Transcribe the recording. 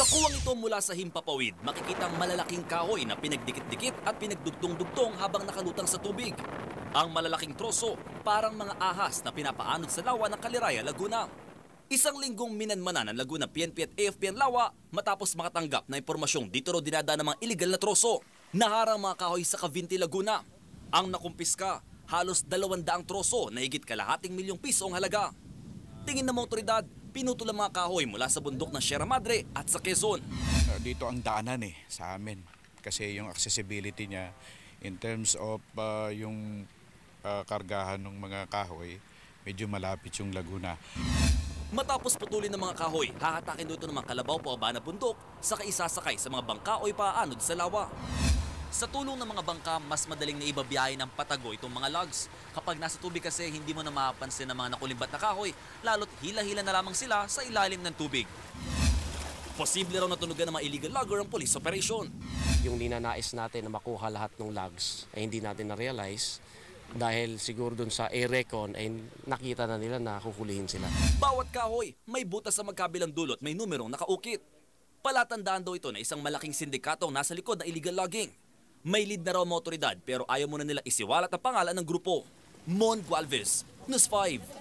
Sa kuwang ito mula sa himpapawid, makikitang malalaking kahoy na pinagdikit-dikit at pinagdugtong-dugtong habang nakalutang sa tubig. Ang malalaking troso, parang mga ahas na pinapaanod sa lawa ng Kaliraya, Laguna. Isang linggong minanmanan ng Laguna PNP at AFP ang lawa matapos makatanggap na impormasyong dito raw dinadaan ng mga illegal na troso. Naharang mga kahoy sa Cavinti, Laguna. Ang nakumpiska, halos dalawandaang troso na higit kalahating milyong piso ang halaga. Tingin ng mga otoridad, pinutol ang mga kahoy mula sa bundok ng Sierra Madre at sa Quezon. Dito ang daanan eh sa amin kasi yung accessibility niya in terms of uh, yung uh, kargahan ng mga kahoy medyo malapit yung Laguna. Matapos putulin ng mga kahoy, hahatakin doon ito ng mga kalabaw pababa na bundok, saka isasakay sa mga bangka o ipaanod sa lawa. Sa tulong ng mga bangka, mas madaling na ibabiyahe ng patago itong mga logs. Kapag nasa tubig kasi, hindi mo na mapapansin ang mga nakulimbat na kahoy, lalo't hila-hila na lamang sila sa ilalim ng tubig. Posible raw natunugan ng mga illegal logger ang police operation. yung ninanais natin na makuha lahat ng logs ay hindi natin na-realize dahil siguro dun sa A-Recon ay nakita na nila na kukulihin sila. Bawat kahoy, may butas sa magkabilang dulot, may numerong nakaukit. Palatandaan daw ito na isang malaking sindikato ang nasa likod ng illegal logging. May lead na raw mga otoridad pero ayaw muna nila isiwalat ang pangalan ng grupo. Mon Gualvez, News 5.